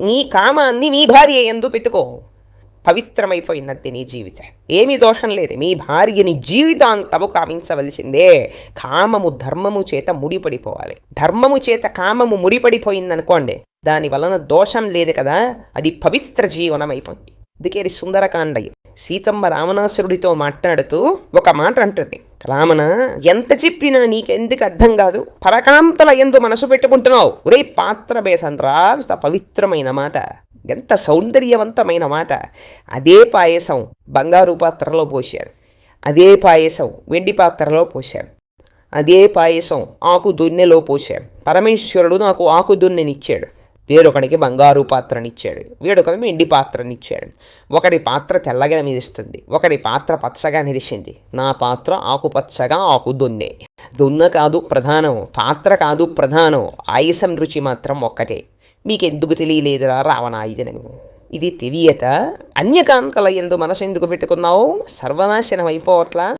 నీ కామాన్ని మీ భార్య ఎందు పెట్టుకో. పవిత్రమైపోయినది నీ జీవితం. ఏమీ దోషం లేదు. మీ భార్యని జీవితాంతము కామించవలసిందే కామము ధర్మము చేత ముడిపడిపోవాలి. ధర్మము చేత కామము ముడిపడిపోయిందనుకోండి దాని వలన దోషం లేదు కదా అది పవిత్ర జీవనం అయిపోయింది అందుకే సుందరకాండయ్య సీతమ్మ రావణాసురుడితో మాట్లాడుతూ ఒక మాట అంటుంది రామణ ఎంత చెప్పినా నీకెందుకు అర్థం కాదు? పరకాంతల ఎందు మనసు పెట్టుకుంటున్నావు. ఒరే పాత్ర బేసంద్రా ఇంత పవిత్రమైన మాట. ఎంత సౌందర్యవంతమైన మాట. అదే పాయసం బంగారు పాత్రలో పోశారు అదే పాయసం వెండి పాత్రలో పోశారు అదే పాయసం ఆకు దున్నెలో పోశారు పరమేశ్వరుడు నాకు ఆకు దున్నెనిచ్చాడు. వేరొకడికి బంగారు పాత్రనిచ్చాడు వేరొకరికి వెండి పాత్రనిచ్చాడు. ఒకరి పాత్ర తెల్లగా నిలుస్తుంది ఒకరి పాత్ర పచ్చగా నిలిచింది నా పాత్ర ఆకుపచ్చగా ఆకు దున్నే. దున్న కాదు ప్రధానం పాత్ర కాదు ప్రధానం ఆయుసం రుచి మాత్రం ఒక్కటే. మీకెందుకు తెలియలేదురా రావణాయుధనను ఇది తెలియత. అన్యకాంతల ఎందు మనసు ఎందుకు పెట్టుకున్నావు? సర్వనాశనం అయిపోవట్లా?